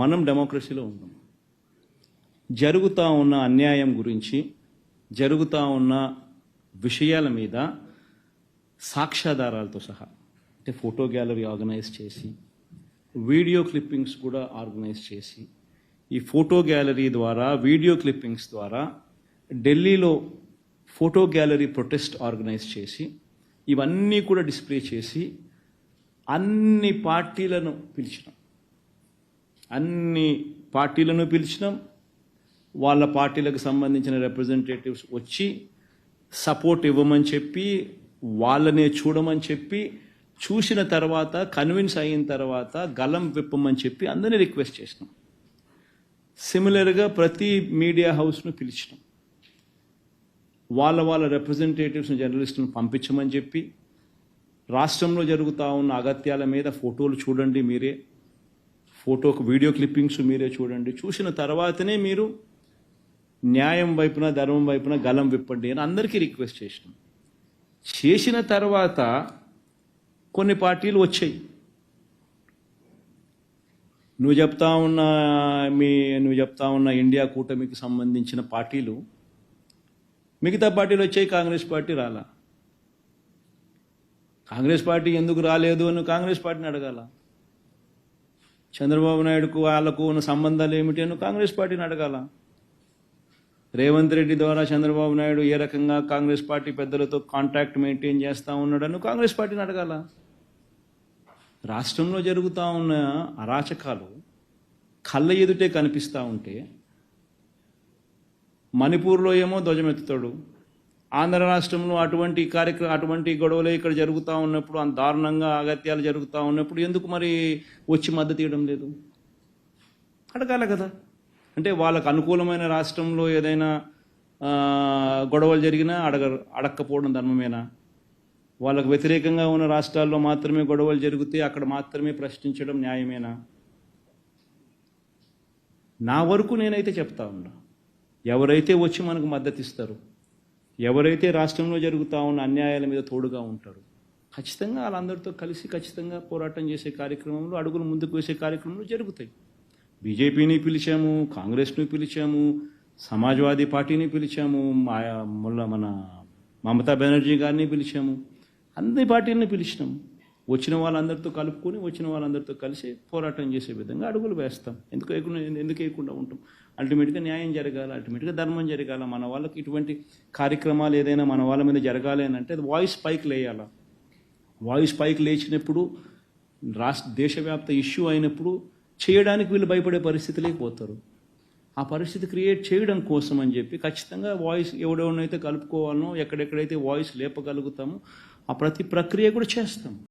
మనం డెమోక్రసీలో ఉన్నాం. జరుగుతూ ఉన్న అన్యాయం గురించి జరుగుతూ ఉన్న విషయాల మీద సాక్ష్యాధారాలతో సహా అంటే ఫోటో గ్యాలరీ ఆర్గనైజ్ చేసి వీడియో క్లిప్పింగ్స్ కూడా ఆర్గనైజ్ చేసి ఈ ఫోటో గ్యాలరీ ద్వారా వీడియో క్లిప్పింగ్స్ ద్వారా ఢిల్లీలో ఫోటో గ్యాలరీ ప్రొటెస్ట్ ఆర్గనైజ్ చేసి ఇవన్నీ కూడా డిస్ప్లే చేసి అన్ని పార్టీలను పిలిచినాం. అన్ని పార్టీలను పిలిచినాం. వాళ్ళ పార్టీలకు సంబంధించిన రిప్రజెంటేటివ్స్ వచ్చి సపోర్ట్ ఇవ్వమని చెప్పి వాళ్ళనే చూడమని చెప్పి చూసిన తర్వాత కన్విన్స్ అయిన తర్వాత గలం విప్పమని చెప్పి అందరినీ రిక్వెస్ట్ చేసినాం. సిమిలర్గా ప్రతి మీడియా హౌస్ను పిలిచినాం. వాళ్ళ వాళ్ళ రిప్రజెంటేటివ్స్ని జర్నలిస్టులను పంపించమని చెప్పి రాష్ట్రంలో జరుగుతూ ఉన్న అగత్యాల మీద ఫోటోలు చూడండి మీరే. ఫోటోకు వీడియో క్లిప్పింగ్స్ మీరే చూడండి. చూసిన తర్వాతనే మీరు న్యాయం వైపున ధర్మం వైపున గలం విప్పండి అని అందరికీ రిక్వెస్ట్ చేసినాం. చేసిన తర్వాత కొన్ని పార్టీలు వచ్చాయి. నువ్వు చెప్తా ఉన్న మీ నువ్వు చెప్తా ఉన్న ఇండియా కూటమికి సంబంధించిన పార్టీలు మిగతా పార్టీలు వచ్చాయి కాంగ్రెస్ పార్టీ రాలా? కాంగ్రెస్ పార్టీ ఎందుకు రాలేదు అని కాంగ్రెస్ పార్టీని అడగాల? చంద్రబాబు నాయుడుకు వాళ్ళకు ఉన్న సంబంధాలు ఏమిటి అని కాంగ్రెస్ పార్టీని అడగాల. రేవంత్ రెడ్డి ద్వారా చంద్రబాబు నాయుడు ఏ రకంగా కాంగ్రెస్ పార్టీ పెద్దలతో కాంటాక్ట్ మెయింటైన్ చేస్తూ ఉన్నాడని కాంగ్రెస్ పార్టీని అడగాల. రాష్ట్రంలో జరుగుతూ ఉన్న అరాచకాలు కళ్ళ ఎదుటే కనిపిస్తూ ఉంటే మణిపూర్లో ఏమో ధ్వజమెత్తుతాడు. ఆంధ్ర రాష్ట్రంలో అటువంటి కార్యక్రమం అటువంటి గొడవలు ఇక్కడ జరుగుతూ ఉన్నప్పుడు అంత దారుణంగా అగత్యాలు జరుగుతూ ఉన్నప్పుడు ఎందుకు మరి వచ్చి మద్దతు ఇవ్వడం లేదు? అడగాల కదా. అంటే వాళ్ళకు అనుకూలమైన రాష్ట్రంలో ఏదైనా గొడవలు జరిగినా అడగ అడక్కపోవడం ధర్మమేనా? వాళ్ళకు వ్యతిరేకంగా ఉన్న రాష్ట్రాల్లో మాత్రమే గొడవలు జరిగితే అక్కడ మాత్రమే ప్రశ్నించడం న్యాయమేనా? నా వరకు నేనైతే చెప్తా ఉన్నా. ఎవరైతే వచ్చి మనకు మద్దతు ఇస్తారు ఎవరైతే రాష్ట్రంలో జరుగుతూ ఉన్న అన్యాయాల మీద తోడుగా ఉంటారు ఖచ్చితంగా వాళ్ళందరితో కలిసి ఖచ్చితంగా పోరాటం చేసే కార్యక్రమంలో అడుగులు ముందుకు వేసే కార్యక్రమాలు జరుగుతాయి. బీజేపీని పిలిచాము కాంగ్రెస్ని పిలిచాము సమాజ్వాదీ పార్టీని పిలిచాము మా ముల్ల మన మమతా బెనర్జీ గారిని పిలిచాము అన్ని పార్టీలను పిలిచినాము. వచ్చిన వాళ్ళందరితో కలుపుకొని వచ్చిన వాళ్ళందరితో కలిసి పోరాటం చేసే విధంగా అడుగులు వేస్తాం. ఎందుకు వేయకుండా ఎందుకు వేయకుండా ఉంటాం? అల్టిమేట్గా న్యాయం జరగాలి అల్టిమేట్గా ధర్మం జరగాల. మన వాళ్ళకి ఇటువంటి కార్యక్రమాలు ఏదైనా మన వాళ్ళ మీద జరగాలి అని అంటే వాయిస్ పైకి లేయాల. వాయిస్ పైకి లేచినప్పుడు రాష్ట్ర దేశవ్యాప్త ఇష్యూ అయినప్పుడు చేయడానికి వీళ్ళు భయపడే పరిస్థితి లేకపోతారు ఆ పరిస్థితి క్రియేట్ చేయడం కోసం అని చెప్పి ఖచ్చితంగా వాయిస్ ఎవడెవడనైతే కలుపుకోవాలనో ఎక్కడెక్కడైతే వాయిస్ లేపగలుగుతామో ఆ ప్రతి ప్రక్రియ కూడా చేస్తాం.